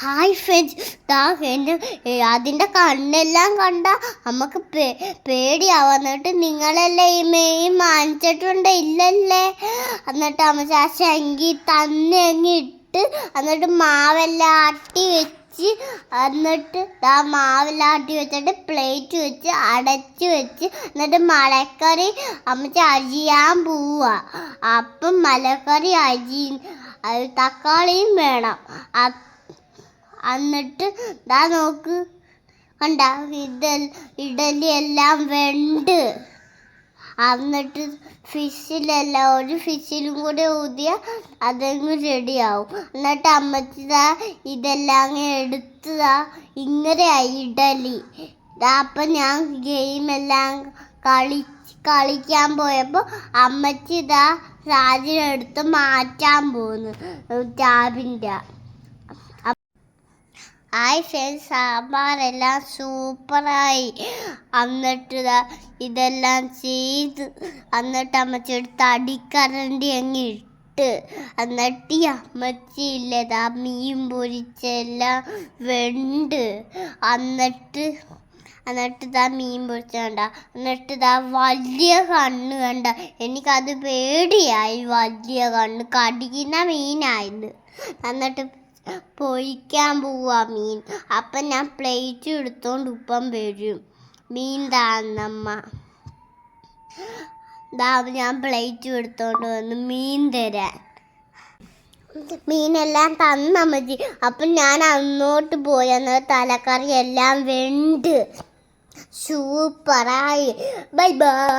Hi friends ദാ എന്റെ അതിന്റെ കണ്ണെല്ലാം കണ്ട നമുക്ക് പേ പേടിയാവും. എന്നിട്ട് നിങ്ങളല്ലേ ഈ മെയിൻ മാനിച്ചിട്ടുണ്ട്? ഇല്ലല്ലേ? എന്നിട്ട് അമ്മ ശങ്കി തന്നെ അങ്ങ് ഇട്ട് എന്നിട്ട് മാവെല്ലാം ആട്ടി വെച്ച് എന്നിട്ട് ആ മാവെല്ലാം ആട്ടി വെച്ചിട്ട് പ്ലേറ്റ് വെച്ച് അടച്ച് വെച്ച് എന്നിട്ട് മലക്കറി അമ്മച്ച അരിയാൻ പോവാ. അപ്പം മലക്കറി അരി തക്കാളിയും വേണം. എന്നിട്ട് ദാ നോക്ക് കണ്ട ഇഡ ഇഡലി എല്ലാം വെണ്ട് എന്നിട്ട് ഫിഷിലെല്ലാം ഒരു ഫിഷിലും കൂടെ ഊതിയ അതങ്ങ് റെഡിയാവും എന്നിട്ട് അമ്മച്ചി ദാ ഇതെല്ലാം അങ്ങ് എടുത്തതാ ഇങ്ങനെയായി ഇഡലി ദാ അപ്പം ഞാൻ ഗെയിമെല്ലാം കളി കളിക്കാൻ പോയപ്പോൾ അമ്മച്ചി ഇതാ സാഹചര്യം എടുത്ത് മാറ്റാൻ പോകുന്നു ടാബിന്റെ ഫ്രണ്ട്സ് സാമ്പാറെല്ലാം സൂപ്പറായി. എന്നിട്ട് ഇതാ ഇതെല്ലാം ചെയ്ത് എന്നിട്ട് അമ്മച്ചി എടുത്ത് അടിക്കരണ്ടി അങ്ങ് ഇട്ട്. എന്നിട്ട് ഈ അമ്മച്ചി ആ മീൻ പൊരിച്ചെല്ലാം വെണ്ട്. എന്നിട്ട് എന്നിട്ട് ഇതാ മീൻ പൊരിച്ച കണ്ട. എന്നിട്ട് ഇതാ വലിയ കണ്ണ് കണ്ട. എനിക്കത് പേടിയായി വലിയ കണ്ണ്. കടിക്കുന്ന മീനായത് എന്നിട്ട് പൊരിക്കാൻ പോവാ മീൻ. അപ്പം ഞാൻ പ്ലേറ്റ് എടുത്തോണ്ട് ഉപ്പം വരും. മീൻ താന്നമ്മ ദാ ഞാൻ പ്ലേറ്റ് എടുത്തോണ്ട് വന്ന് മീൻ തരാൻ. മീനെല്ലാം തന്ന മതി. അപ്പം ഞാൻ അങ്ങോട്ട് പോയി. തലക്കറി എല്ലാം വെണ്ട് സൂപ്പറായി ബൈ ബൈ